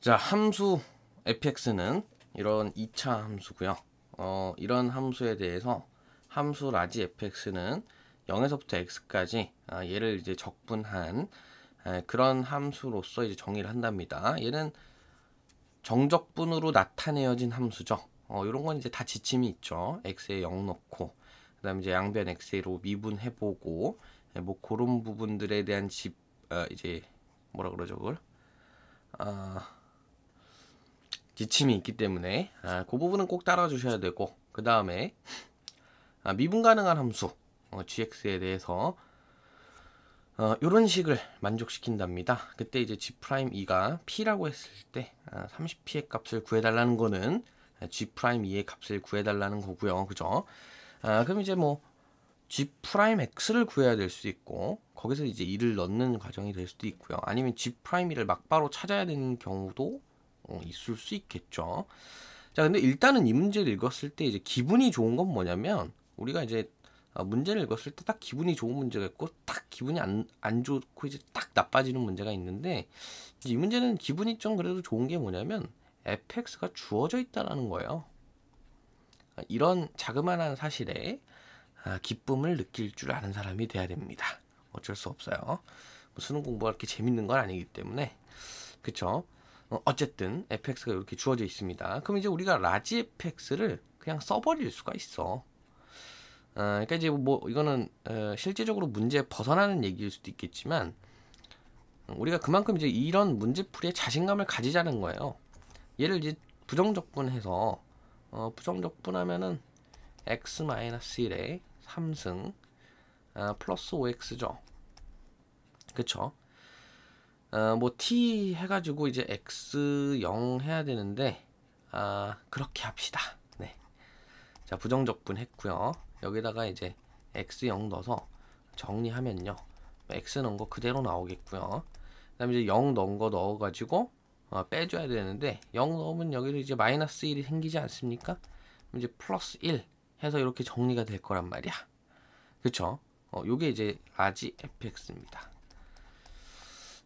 자, 함수 fx는 이런 2차 함수고요. 어, 이런 함수에 대해서 함수 라지 fx는 0에서부터 x까지 아, 얘를 이제 적분한 아, 그런 함수로서 이제 정의를 한답니다. 얘는 정적분으로 나타내어진 함수죠. 어, 이런 건 이제 다 지침이 있죠. x에 0 넣고 그 다음에 이제 양변 x로 미분해 보고 예, 뭐 그런 부분들에 대한 집 어, 이제 뭐라 그러죠 그걸 아 지침이 있기 때문에 아, 그 부분은 꼭 따라 주셔야 되고 그 다음에 아, 미분 가능한 함수 어, gx에 대해서 어, 이런 식을 만족시킨답니다. 그때 이제 g'2가 p라고 했을 때 아, 30p의 값을 구해달라는 거는 g'2의 값을 구해달라는 거고요. 그죠? 아, 그럼 이제 뭐 g'x를 구해야 될 수도 있고 거기서 이제 2를 넣는 과정이 될 수도 있고요. 아니면 g'2를 막바로 찾아야 되는 경우도 어, 있을 수 있겠죠. 자, 근데 일단은 이 문제를 읽었을 때 이제 기분이 좋은 건 뭐냐면 우리가 이제 어, 문제를 읽었을 때 딱 기분이 좋은 문제가 있고 딱 기분이 안, 안 좋고 이제 딱 나빠지는 문제가 있는데 이 문제는 기분이 좀 그래도 좋은 게 뭐냐면 fx가 주어져 있다라는 거예요. 아, 이런 자그마한 사실에 아, 기쁨을 느낄 줄 아는 사람이 돼야 됩니다. 어쩔 수 없어요. 뭐 수능 공부가 그렇게 재밌는 건 아니기 때문에 그쵸? 어, 어쨌든 fx가 이렇게 주어져 있습니다. 그럼 이제 우리가 라지 fx를 그냥 써버릴 수가 있어. 어, 그러니까 이제 뭐 이거는 어, 실제적으로 문제 벗어나는 얘기일 수도 있겠지만 우리가 그만큼 이제 이런 문제풀이에 자신감을 가지자는 거예요. 얘를 이제 부정적분해서 어, 부정적분하면은 x-1에 3승 아, 플러스 5x죠. 그쵸? 어, 뭐 t 해가지고 이제 x 0 해야 되는데 아 그렇게 합시다. 네. 자 부정적분 했고요. 여기다가 이제 x 0 넣어서 정리하면요. x 넣은 거 그대로 나오겠고요. 그다음에 이제 0 넣은 거 넣어가지고 어, 빼줘야 되는데 0 넣으면 여기서 이제 마이너스 1이 생기지 않습니까? 이제 플러스 1 해서 이렇게 정리가 될 거란 말이야. 그쵸? 어, 요게 이제 아지 fx입니다.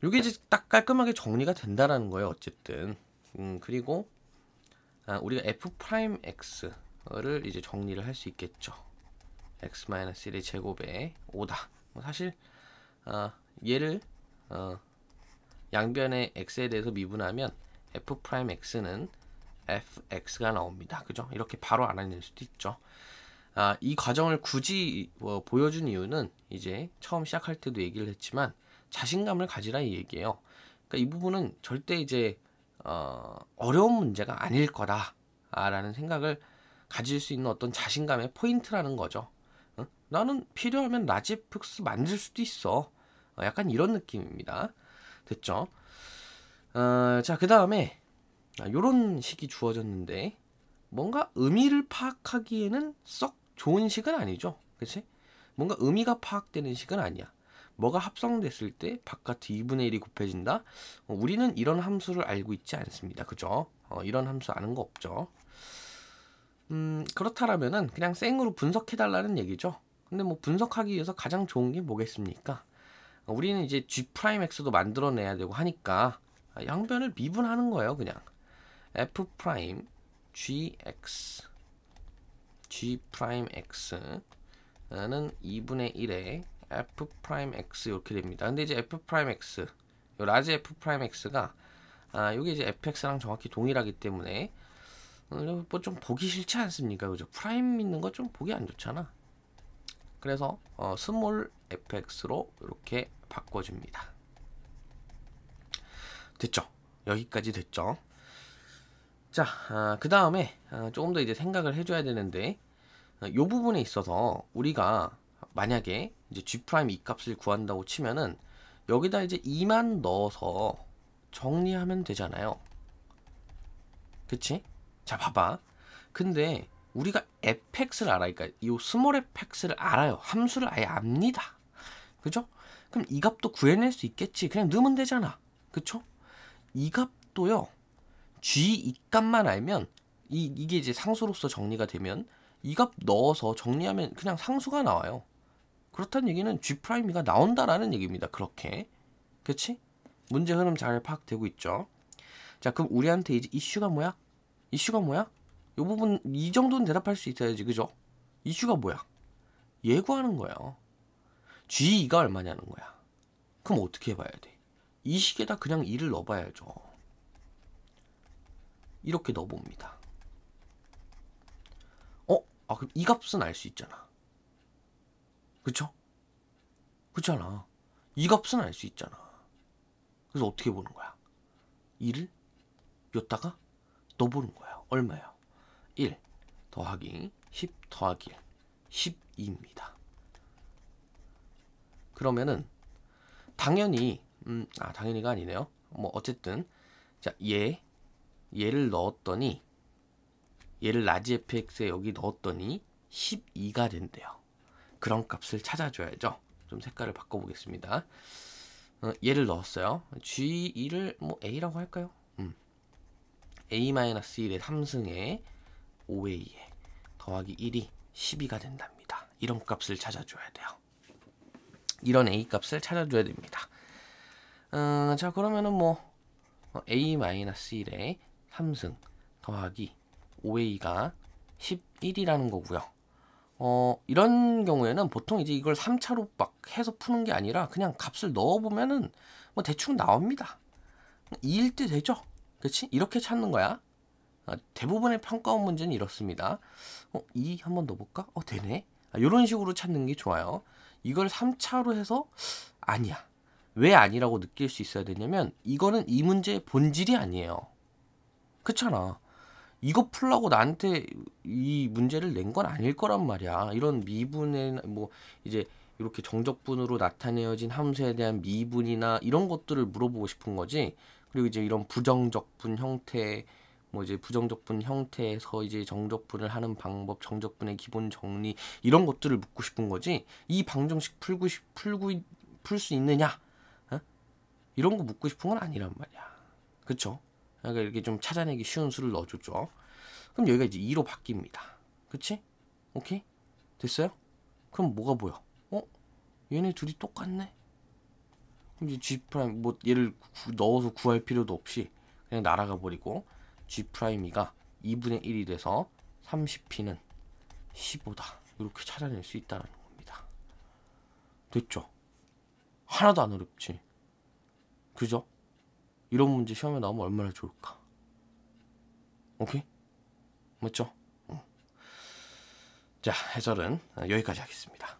요게 이제 딱 깔끔하게 정리가 된다라는 거예요. 어쨌든. 음, 그리고 아, 우리가 f 프라임 x를 이제 정리를 할 수 있겠죠. x-1의 제곱에 5다. 뭐 사실 아, 얘를 어, 양변의 x에 대해서 미분하면 f 프라임 x는 fx가 나옵니다. 그죠? 이렇게 바로 알아낼 수도 있죠. 아, 이 과정을 굳이 뭐 보여준 이유는 이제 처음 시작할 때도 얘기를 했지만 자신감을 가지라 이 얘기예요. 그러니까 이 부분은 절대 이제 어, 어려운 문제가 아닐 거다라는 생각을 가질 수 있는 어떤 자신감의 포인트라는 거죠. 어? 나는 필요하면 라지프스 만들 수도 있어. 어, 약간 이런 느낌입니다. 됐죠? 어, 자, 그 다음에 이런 식이 주어졌는데 뭔가 의미를 파악하기에는 썩 좋은 식은 아니죠. 그치? 뭔가 의미가 파악되는 식은 아니야. 뭐가 합성됐을 때 바깥 2분의 1이 곱해진다? 어, 우리는 이런 함수를 알고 있지 않습니다. 그죠? 어, 이런 함수 아는 거 없죠. 음, 그렇다라면은 그냥 생으로 분석해달라는 얘기죠. 근데 뭐 분석하기 위해서 가장 좋은 게 뭐겠습니까? 어, 우리는 이제 G'X도 만들어내야 되고 하니까 양변을 미분하는 거예요, 그냥. F' GX G'X는 2분의 1에 f 프라임 x 이렇게 됩니다. 근데 이제 f 프라임 x, 요 라지 f 프라임 x가 아, 이게 이제 fx랑 정확히 동일하기 때문에 어, 뭐좀 보기 싫지 않습니까? 그죠? 프라임 있는 거 좀 보기 안 좋잖아. 그래서 어, 스몰 fx로 이렇게 바꿔줍니다. 됐죠? 여기까지 됐죠? 자, 아, 그 다음에 아, 조금 더 이제 생각을 해줘야 되는데 이 아, 부분에 있어서 우리가 만약에 이제 g 이 값을 구한다고 치면은 여기다 이제 2만 넣어서 정리하면 되잖아요. 그치? 자, 봐봐. 근데 우리가 fx를 알아니까 이 스몰 fx를 알아요. 함수를 아예 압니다. 그죠? 그럼 이 값도 구해낼 수 있겠지. 그냥 넣으면 되잖아. 그쵸? 이 값도요. g 이 값만 알면 이, 이게 이제 상수로서 정리가 되면 이 값 넣어서 정리하면 그냥 상수가 나와요. 그렇다는 얘기는 G'가 나온다라는 얘기입니다. 그렇게. 그치? 문제 흐름 잘 파악되고 있죠? 자, 그럼 우리한테 이제 이슈가 뭐야? 이슈가 뭐야? 이 부분 이 정도는 대답할 수 있어야지, 그죠? 이슈가 뭐야? 예고하는 거야. G2가 얼마냐는 거야. 그럼 어떻게 해 봐야 돼? 이 식에다 그냥 2를 넣어 봐야죠. 이렇게 넣어 봅니다. 어? 아, 그럼 이 값은 알 수 있잖아. 그쵸? 그렇잖아. 이 값은 알 수 있잖아. 그래서 어떻게 보는 거야? 2를 여다가 넣어보는 거야. 얼마야? 1 더하기 10 더하기 1 12입니다. 그러면은 당연히 음, 아 당연히가 아니네요. 뭐 어쨌든 자, 얘 얘를 넣었더니 얘를 라지 fx에 여기 넣었더니 12가 된대요. 그런 값을 찾아줘야죠. 좀 색깔을 바꿔보겠습니다. 어, 얘를 넣었어요. G2를 뭐 A라고 할까요? 음. A-1의 3승에 5A에 더하기 1이 12가 된답니다. 이런 값을 찾아줘야 돼요. 이런 A 값을 찾아줘야 됩니다. 어, 자 그러면은 뭐 A-1의 3승 더하기 5A가 11이라는 거고요. 어, 이런 경우에는 보통 이제 이걸 3차로 막 해서 푸는 게 아니라 그냥 값을 넣어보면은 뭐 대충 나옵니다. 2일 때 되죠? 그렇지? 이렇게 찾는 거야. 아, 대부분의 평가원 문제는 이렇습니다. 어, 2 한번 넣어볼까? 어, 되네. 아, 이런 식으로 찾는 게 좋아요. 이걸 3차로 해서 아니야. 왜 아니라고 느낄 수 있어야 되냐면 이거는 이 문제의 본질이 아니에요. 그렇잖아. 이거 풀라고 나한테 이 문제를 낸 건 아닐 거란 말이야. 이런 미분의 뭐 이제 이렇게 정적분으로 나타내어진 함수에 대한 미분이나 이런 것들을 물어보고 싶은 거지. 그리고 이제 이런 부정적분 형태 뭐 이제 부정적분 형태에서 이제 정적분을 하는 방법, 정적분의 기본 정리 이런 것들을 묻고 싶은 거지. 이 방정식 풀고 싶 풀고 풀 수 있느냐? 어? 이런 거 묻고 싶은 건 아니란 말이야. 그쵸? 그러니까 이렇게 좀 찾아내기 쉬운 수를 넣어줬죠. 그럼 여기가 이제 2로 바뀝니다. 그치? 오케이? 됐어요? 그럼 뭐가 보여? 어? 얘네 둘이 똑같네? 그럼 이제 G 프라임 뭐 얘를 구, 넣어서 구할 필요도 없이 그냥 날아가 버리고 G 프라임이가 2분의 1이 돼서 30p는 15다. 이렇게 찾아낼 수 있다는 겁니다. 됐죠? 하나도 안 어렵지. 그죠? 이런 문제 시험에 나오면 얼마나 좋을까? 오케이? 맞죠? 자, 해설은 여기까지 하겠습니다.